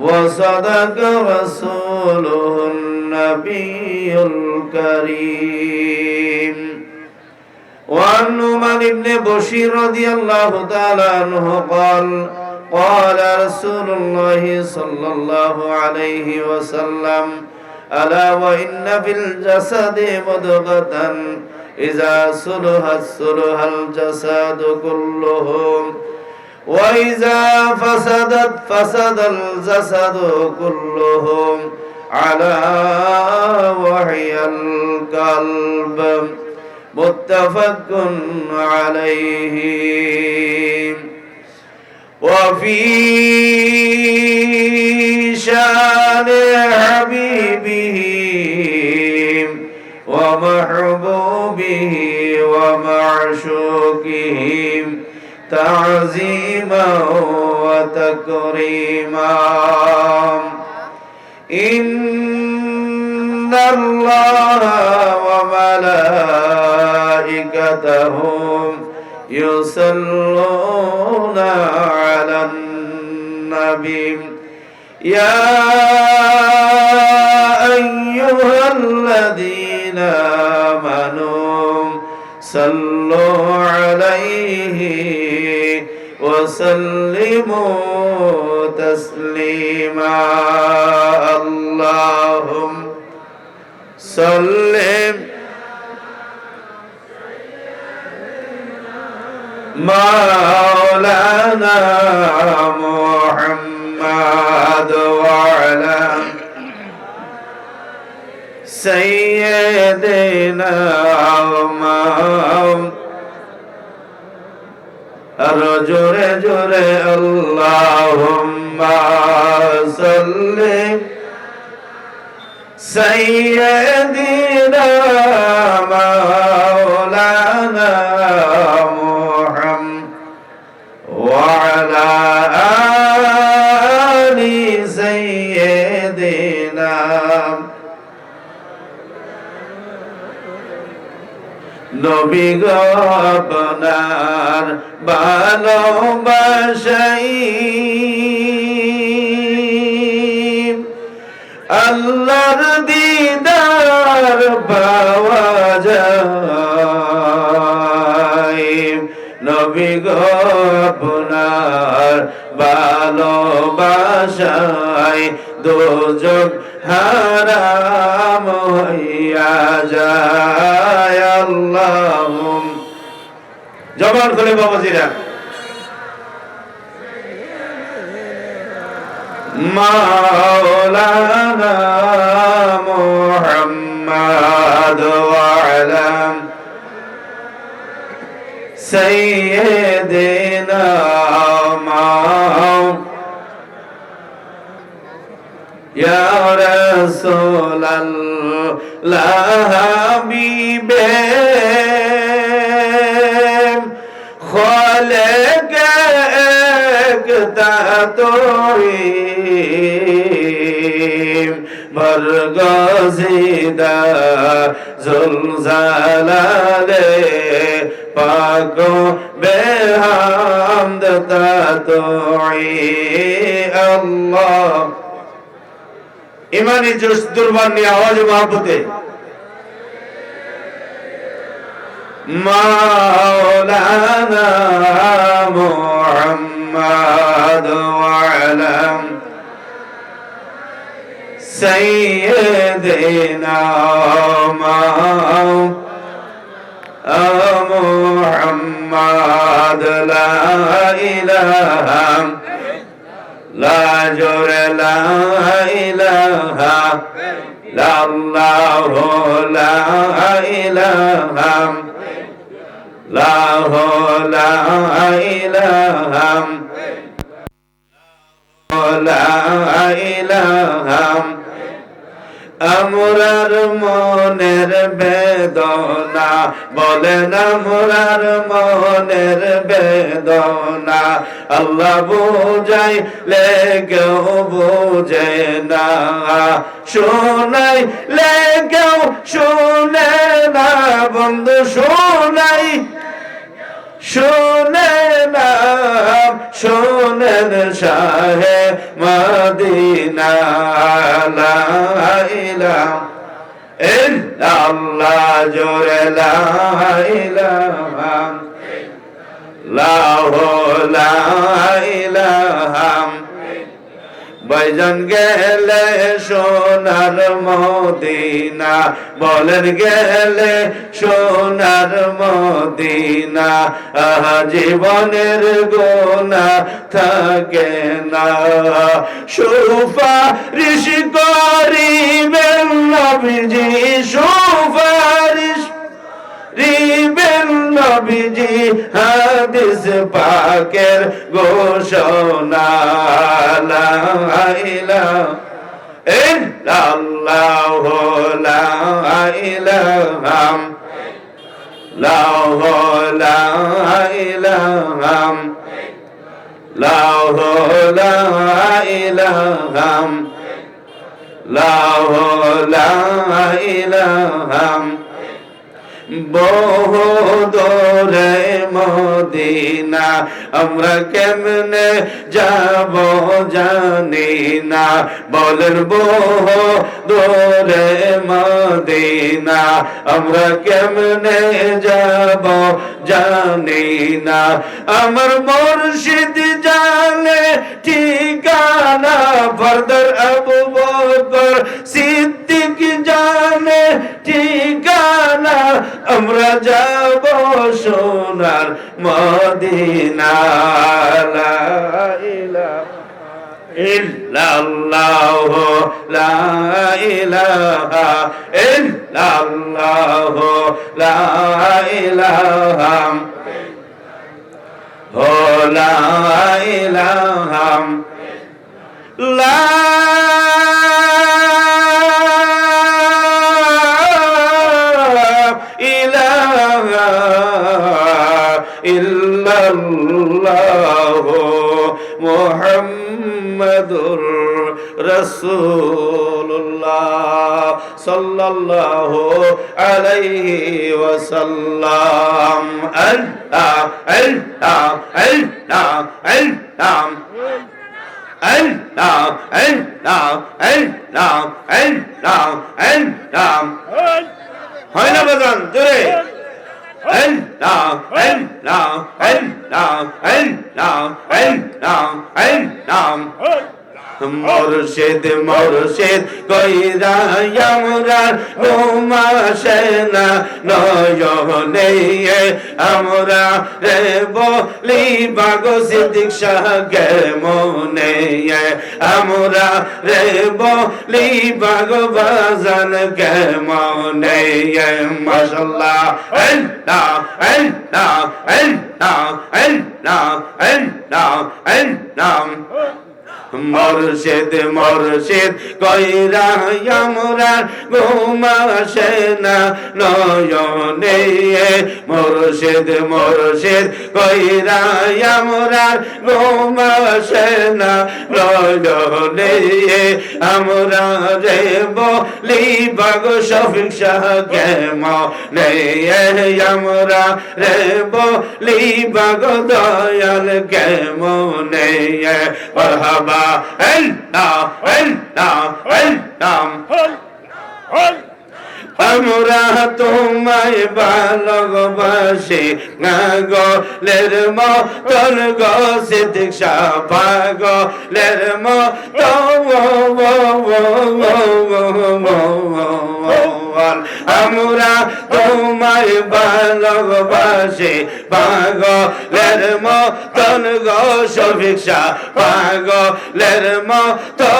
وصدق رسوله النبي الكريم وعن نعمان بن بشير رضي الله تعالى عنه قال قال رسول الله صلى الله عليه وسلم ألا وإن في الجسد مضغة إذا صلحت صلح الجسد كله وإذا فسدت فسد الجسد كله على وحي القلب متفق عليه. وفي شأن حبيبه ومحبوبه ومعشوقه تعظيما وتكريما. إن الله وملائكته يصلون على النبي. يا أيها الذين آمنوا صلوا عليه وسلموا تسليما. اللهم سلم. مولانا محمد وعلى سيدنا مولانا আরও জোরে জোরে আল্লাহুম্মা সাল্লি সাইয়্যিদিনা মাওলানা মুহাম্মদ ওয়া আলা আলি সাইয়্যিদিনা নবী গো আপনার ভালোবাসাই। আল্লাহর দিদার পাওয়া যায়। নবী গো আপনার ভালোবাসায় দুজক হারাম হইয়া যায়। জবান খুলে বাবাজিরা মাওলানা মুহাম্মদ ওয়ালাম সাইয়্যিদিনা মাওলানা ইয়া রাসূলাল্লাহ হাবিবে লেগে একটা তোই মরগজিদা জুলজালালে পাকো বেহামদ তোই আল্লাহ আওয়াজ মহাপুতে مولانا محمد وعلم سيدنا محمد. لا إله لا جر لا إله لا الله لا إله لا لا إله لا إله আমরার মনের বেদনা বলেন আমরার মনের বেদনা আল্লাহ বুঝাই লেগেও বুঝে না শোনাই লেগেও শুনে না বন্ধু শোনাই শুনে নাম শুনেন শাহে মদিনা ইলাম। আল্লাহ জোরে লাইলাম লাহ লাহ বাইজান গেলে সোনার মদিনা, বলেন গেলে সোনার মদিনা, আহা, জীবনের গোনা থাকে না। সুফা ঋষি করিবেন নবীজি সুফারিশ রিবেন নবীজি হাদিস পাকের ঘোষণা, লা ইলাহা ইল্লাল্লাহ, লা ইলাহা লা লা ইলাহা লা লা ইলাহা লা লা ইলাহা বহু দূরে মদিনা, আমরা কেমনে যাব জানি না। বলেন বহু দূরে মদিনা, আমরা কেমনে যাব জানি না। আমার মুর্শিদ জানে ঠিকানা, ফরদর আবু বকর জানে ঠিকানা আমরা যাব সোনার মদিনা ইল্লাল্লাহ লা ইলাহা ইল্লাল্লাহ লা লা ইল্লাল্লাহ মুহাম্মাদুর রাসূলুল্লাহ সাল্লাল্লাহু আলাইহি ওয়াসাল্লাম। হয় না বাজান? জোরে। Alarm, Alarm, Alarm, Alarm, Alarm. মুর্শিদ মুর্শিদ, কইরা আমরা ঘুমাসে না নয়নে আমরা রে বলি বাগো সিদ্দিক শাহকে মনে আমরা রে বলি বাগো বাজান কে মনে মাশাল্লাহ আল্লাহ আল্লাহ আল্লাহ আল্লাহ আল্লাহ আল্লাহ মরশেদ মরশেদ, কইরা আমরা ঘুমাসে না, নয়নে মরশেদ মরশেদ, কইরা আমরা ঘুমাসে না, নয়নে আমরা রে বলি, বাগ শফিক কে মনে আমরা রে বলি, বাগ দয়াল কে মনে পড়াবা হ্যাঁ, হ্যাঁ, হ্যাঁ, আমরা তোমায় ভালোবাসি গলের মতন গো সিদ্দিক সাপাগ লের আমরা তোমায় ভালোবাসি পাগলের মতন গসভিক্ষা পাগলের মতন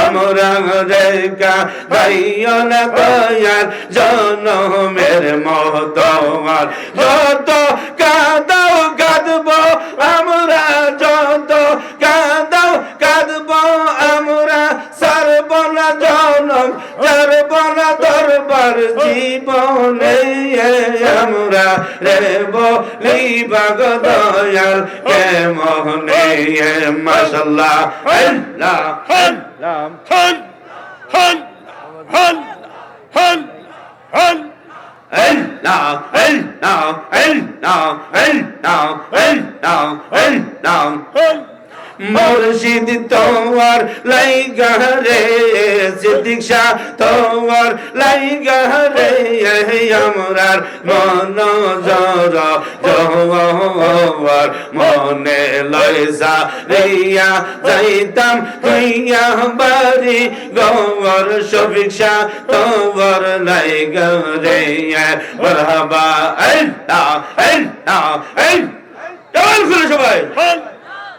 আমরা রেখা দাইও না দয়াল জনমের মতওয়াল যত কাদাও আমরা রে বলি বাগদয়াল কে মোহনে মাশাল্লাহ আল্লাহ আল্লাহ হন হন হন হন হন Hey now, hey now, hey now, hey now, hey now, hey now, hey now. মুর্শিদ তোমার লাইগা রে, সিদ্দিক শাহ তোমার লাইগা রে আমরার মন জর জওয়ার মনে লয়সা রিয়া যাইতাম তুইয়া বাড়ি, গওয়ার শফিক শাহ তোমার লাইগা রে, মারহাবা, আল্লাহ আল্লাহ আল্লাহ। সবাই।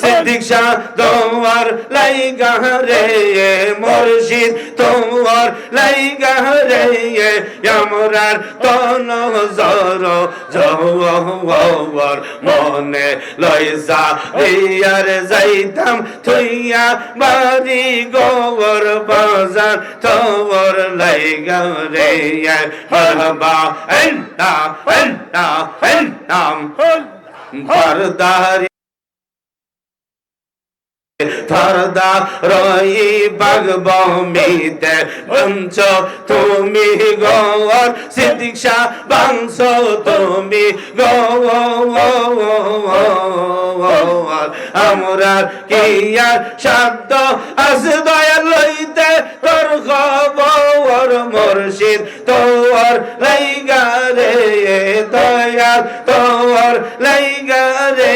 সিদ্দিক শাহ তোমার লাইগা রে মুর্শিদ তোমার লাইগা রে আমরার তন জর জওয়ার মনে লইসা রিয়ার যাইতাম থুইয়া বাড়ি গোবর বাজার তোর লাইগা রে মারহাবা আল্লাহ আল্লাহ আল্লাহ পরদারি ফরদা রই বাগবমিতে বংশ তুমি গৌর সিদ্দিক শাহ বংশ তুমি গৌর আমরার কিয়া শব্দ আস দয়া লইতে তোর খবর মুর্শিদ, তোর লাইগা রে দয়াল, তোর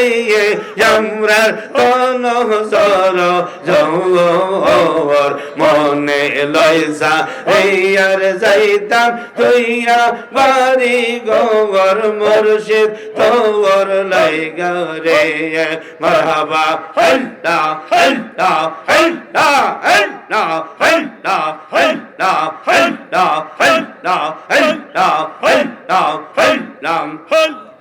রে আমরার তন সর জওর মনে লয়সা রিয়ার যাইতাম তুইয়া বাড়ি গোবর মুর্শিদ তোর লাইগা রে, মারহাবা আল্লাহ আল্লাহ আল্লাহ আল্লাহ আল্লাহ আল্লাহ আল্লাহ আল্লাহ আল্লাহ আল্লাহ আল্লাহ